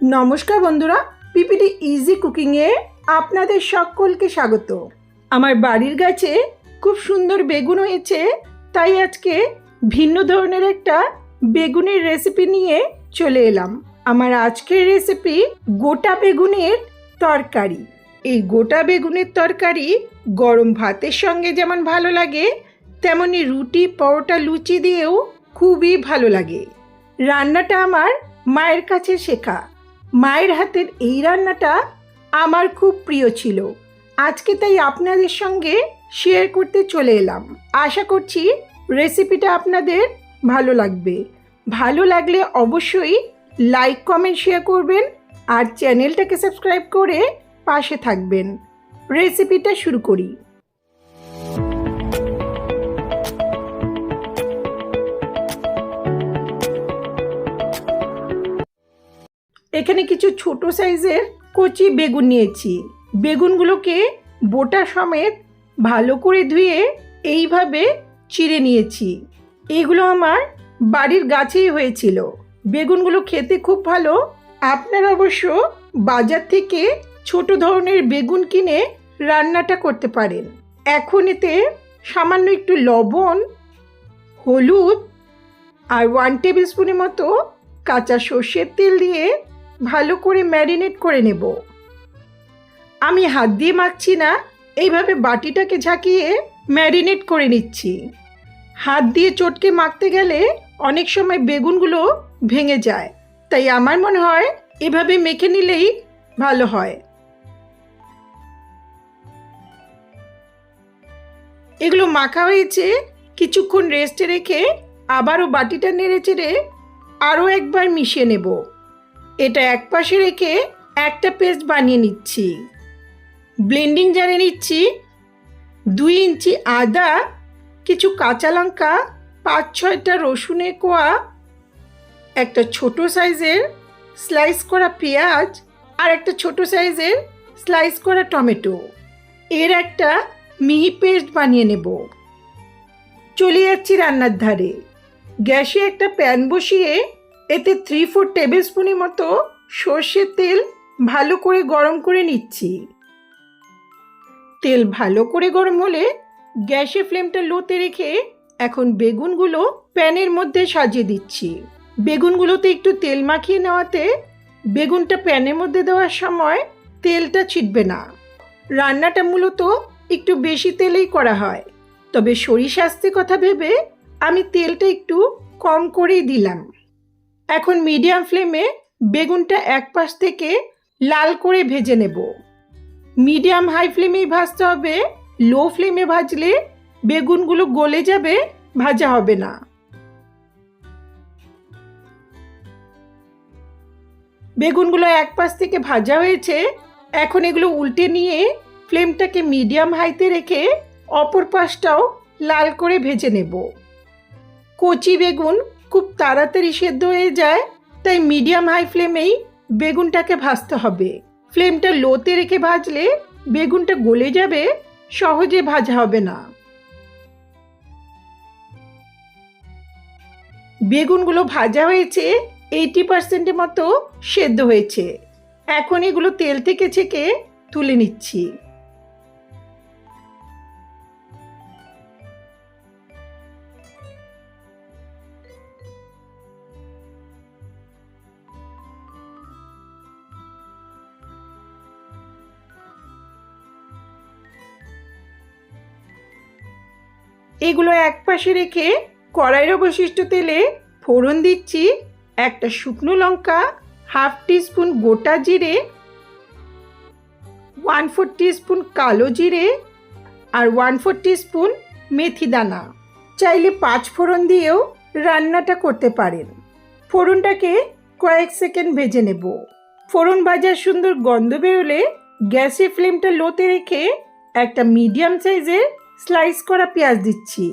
নমস্কার বন্ধুরা, PPT easy কুকিংয়ে আপনাদের সকলকে স্বাগত। আমার বাড়ির গাছে খুব সুন্দর বেগুন হয়েছে, তাই আজকে ভিন্ন ধরনের একটা বেগুনের রেসিপি নিয়ে চলে এলাম। আমার আজকের রেসিপি গোটা বেগুনের তরকারি। এই গোটা বেগুনের তরকারি গরম ভাতের সঙ্গে যেমন ভালো লাগে, তেমনি রুটি, পরোটা, লুচি দিয়েও খুবই ভালো লাগে। রান্নাটা আমার মায়ের কাছে শেখা। মায়ের হাতের এই রান্নাটা আমার খুব প্রিয় ছিল। আজকে তাই আপনাদের সঙ্গে শেয়ার করতে চলে এলাম। আশা করছি রেসিপিটা আপনাদের ভালো লাগবে। ভালো লাগলে অবশ্যই লাইক কমেন্ট শেয়ার করবেন আর চ্যানেলটাকে সাবস্ক্রাইব করে পাশে থাকবেন। রেসিপিটা শুরু করি। এখানে কিছু ছোট সাইজের কচি বেগুন নিয়েছি। বেগুনগুলোকে বোটা সমেত ভালো করে ধুয়ে এইভাবে চিড়ে নিয়েছি। এগুলো আমার বাড়ির গাছেই হয়েছিল। বেগুনগুলো খেতে খুব ভালো। আপনারা অবশ্য বাজার থেকে ছোট ধরনের বেগুন কিনে রান্নাটা করতে পারেন। এখন এতে সামান্য একটু লবণ, হলুদ আর ওয়ান টেবিল স্পুনের মতো কাঁচা সর্ষের তেল দিয়ে ভালো করে ম্যারিনেট করে নেব। আমি হাত দিয়ে মাখছি না, এইভাবে বাটিটাকে ঝাঁকিয়ে ম্যারিনেট করে নিচ্ছি। হাত দিয়ে চটকে মাখতে গেলে অনেক সময় বেগুনগুলো ভেঙে যায়, তাই আমার মনে হয় এভাবে মেখে নিলেই ভালো হয়। এগুলো মাখা হয়েছে, কিছুক্ষণ রেস্টে রেখে আবারও বাটিটা নেড়ে চেড়ে আরও একবার মিশিয়ে নেব। এটা এক পাশে রেখে একটা পেস্ট বানিয়ে নিচ্ছি। ব্লেন্ডিং জারে নিচ্ছি দুই ইঞ্চি আদা, কিছু কাঁচা লঙ্কা, পাঁচ ছয়টা রসুনের কোয়া, একটা ছোট সাইজের স্লাইস করা পেঁয়াজ আর একটা ছোট সাইজের স্লাইস করা টমেটো। এর একটা মিহি পেস্ট বানিয়ে নেব। চলে যাচ্ছি রান্নার ধারে। গ্যাসে একটা প্যান বসিয়ে এতে থ্রি ফোর টেবিল স্পুনের মতো সর্ষের তেল ভালো করে গরম করে নিচ্ছি। তেল ভালো করে গরম হলে গ্যাসের ফ্লেমটা লোতে রেখে এখন বেগুনগুলো প্যানের মধ্যে সাজিয়ে দিচ্ছি। বেগুনগুলোতে একটু তেল মাখিয়ে নেওয়াতে বেগুনটা প্যানের মধ্যে দেওয়ার সময় তেলটা ছিটবে না। রান্নাটা মূলত একটু বেশি তেলেই করা হয়। তবে শরীর স্বাস্থ্যের কথা ভেবে আমি তেলটা একটু কম করেই দিলাম। এখন মিডিয়াম ফ্লেমে বেগুনটা এক পাশ থেকে লাল করে ভেজে নেব। মিডিয়াম হাই ফ্লেমেই ভাজতে হবে লো ফ্লেমে ভাজলে বেগুনগুলো গলে যাবে, ভাজা হবে না। বেগুনগুলো এক পাশ থেকে ভাজা হয়েছে, এখন এগুলো উল্টে নিয়ে ফ্লেমটাকে মিডিয়াম হাইতে রেখে অপর পাশটাও লাল করে ভেজে নেব। কচি বেগুন খুব তাড়াতাড়ি সেদ্ধ হয়ে যায়, তাই মিডিয়াম হাই ফ্লেমেই বেগুনটাকে ভাজতে হবে। ফ্লেমটা লোতে রেখে ভাজলে বেগুনটা গলে যাবে, সহজে ভাজা হবে না। বেগুনগুলো ভাজা হয়েছে, এইটি পার্সেন্টের মতো সেদ্ধ হয়েছে। এখন এগুলো তেল থেকে ছেঁকে তুলে নিচ্ছি। এগুলো এক পাশে রেখে কড়াইয়ের অবশিষ্ট তেলে ফোড়ন দিচ্ছি একটা শুকনো লঙ্কা, হাফ টিস্পুন গোটা জিরে, ওয়ান ফোর টিস্পুন কালো জিরে আর ওয়ান ফোর টিস্পুন মেথি দানা। চাইলে পাঁচ ফোড়ন দিয়েও রান্নাটা করতে পারেন। ফোড়নটাকে কয়েক সেকেন্ড ভেজে নেব। ফোড়ন ভাজার সুন্দর গন্ধ বেরোলে গ্যাসের ফ্লেমটা লোতে রেখে একটা মিডিয়াম সাইজের স্লাইস করা পেঁয়াজ দিচ্ছি।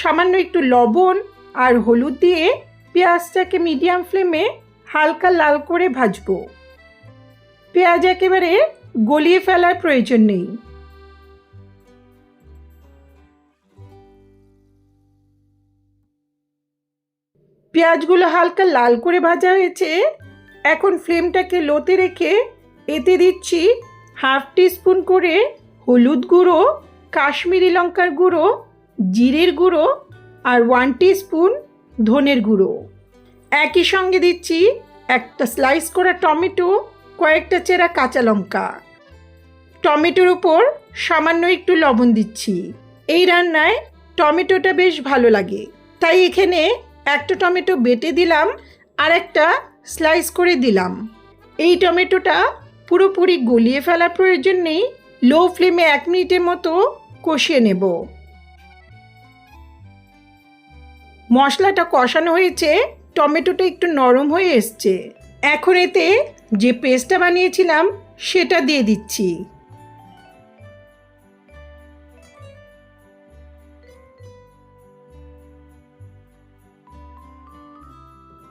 সামান্য একটু লবণ আর হলুদ দিয়ে পেঁয়াজটাকে মিডিয়াম ফ্লেমে হালকা লাল করে ভাজবো। পেঁয়াজ একেবারে গলিয়ে ফেলার প্রয়োজন নেই। পেঁয়াজগুলো হালকা লাল করে ভাজা হয়েছে। এখন ফ্লেমটাকে লোতে রেখে এতে দিচ্ছি হাফ স্পুন করে হলুদ গুঁড়ো, কাশ্মীরি লঙ্কার গুঁড়ো, জিরের গুঁড়ো আর ওয়ান স্পুন ধনের গুঁড়ো। একই সঙ্গে দিচ্ছি একটা স্লাইস করা টমেটো, কয়েকটা চেরা কাঁচা লঙ্কা। টমেটোর উপর সামান্য একটু লবণ দিচ্ছি। এই রান্নায় টমেটোটা বেশ ভালো লাগে। তাই এখানে একটা টমেটো বেটে দিলাম আর একটা স্লাইস করে দিলাম। এই টমেটোটা পুরোপুরি গলিয়ে ফেলার প্রয়োজন নেই। লো ফ্লেমে এক মিনিটের মতো কষিয়ে নেব। মশলাটা কষানো হয়েছে, টমেটোটা একটু নরম হয়ে এসছে। এখন এতে যে পেস্টটা বানিয়েছিলাম, সেটা দিয়ে দিচ্ছি।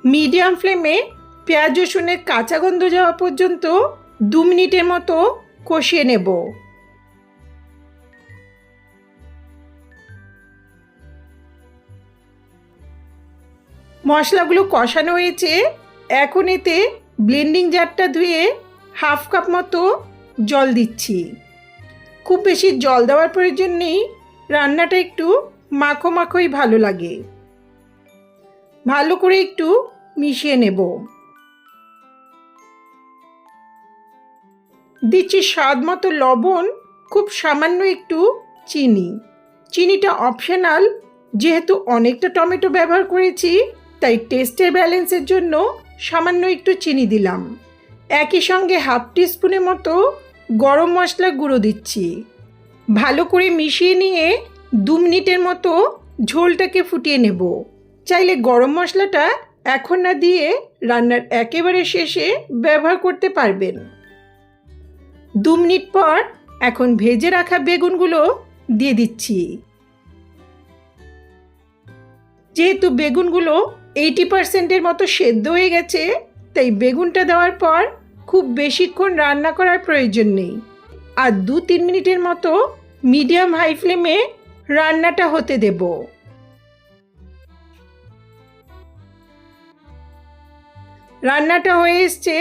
মিডিয়াম ফ্লেমে পেঁয়াজ রসুনের কাঁচা গন্ধ যাওয়া পর্যন্ত দু মিনিটের মতো কষিয়ে নেব। মশলাগুলো কষানো হয়েছে। এখন এতে ব্লেন্ডিং জারটা ধুয়ে হাফ কাপ মতো জল দিচ্ছি। খুব বেশি জল দেওয়ার প্রয়োজন নেই, রান্নাটা একটু মাখো মাখোই ভালো লাগে। ভালো করে একটু মিশিয়ে নেব। দিচ্ছি স্বাদ মতো লবণ, খুব সামান্য একটু চিনি। চিনিটা অপশনাল যেহেতু অনেকটা টমেটো ব্যবহার করেছি, তাই টেস্টের ব্যালেন্সের জন্য সামান্য একটু চিনি দিলাম। একই সঙ্গে হাফ টিস্পুনের মতো গরম মশলা গুঁড়ো দিচ্ছি। ভালো করে মিশিয়ে নিয়ে দু মিনিটের মতো ঝোলটাকে ফুটিয়ে নেব। চাইলে গরম মশলাটা এখন না দিয়ে রান্নার একেবারে শেষে ব্যবহার করতে পারবেন। দু মিনিট পর এখন ভেজে রাখা বেগুনগুলো দিয়ে দিচ্ছি। যেহেতু বেগুনগুলো এইটি পার্সেন্টের মতো সেদ্ধ হয়ে গেছে, তাই বেগুনটা দেওয়ার পর খুব বেশিক্ষণ রান্না করার প্রয়োজন নেই। আর দু তিন মিনিটের মতো মিডিয়াম হাই ফ্লেমে রান্নাটা হতে দেব। রান্নাটা হয়ে এসছে,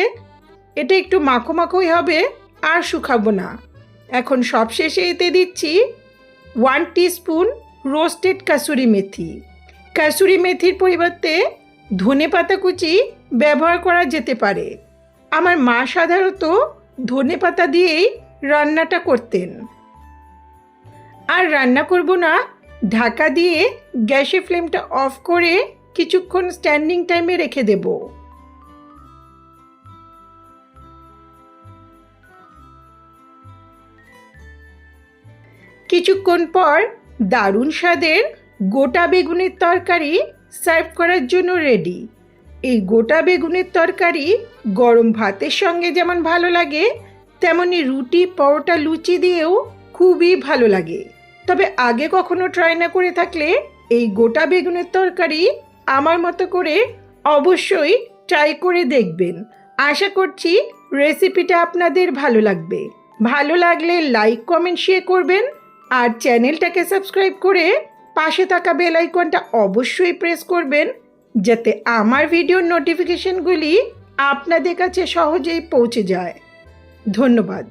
এটা একটু মাখো মাখোই হবে। আর শুকাবো না। এখন সবশেষে এতে দিচ্ছি ওয়ান স্পুন রোস্টেড কাসুরি মেথি। কাসুরি মেথির পরিবর্তে ধনে পাতা কুচি ব্যবহার করা যেতে পারে। আমার মা সাধারণত ধনে পাতা দিয়েই রান্নাটা করতেন। আর রান্না করব না, ঢাকা দিয়ে গ্যাসের ফ্লেমটা অফ করে কিছুক্ষণ স্ট্যান্ডিং টাইমে রেখে দেব। কিছুক্ষণ পর দারুণ স্বাদের গোটা বেগুনের তরকারি সার্ভ করার জন্য রেডি। এই গোটা বেগুনের তরকারি গরম ভাতের সঙ্গে যেমন ভালো লাগে, তেমনি রুটি, পরোটা, লুচি দিয়েও খুবই ভালো লাগে। তবে আগে কখনো ট্রাই না করে থাকলে এই গোটা বেগুনের তরকারি আমার মতো করে অবশ্যই ট্রাই করে দেখবেন। আশা করছি রেসিপিটা আপনাদের ভালো লাগবে। ভালো লাগলে লাইক কমেন্ট শেয়ার করবেন। আর চ্যানেলটাকে সাবস্ক্রাইব করে পাশে থাকা বেল আইকনটা অবশ্যই প্রেস করবেন, যাতে আমার ভিডিওর নোটিফিকেশনগুলি আপনাদের কাছে সহজেই পৌঁছে যায়। ধন্যবাদ।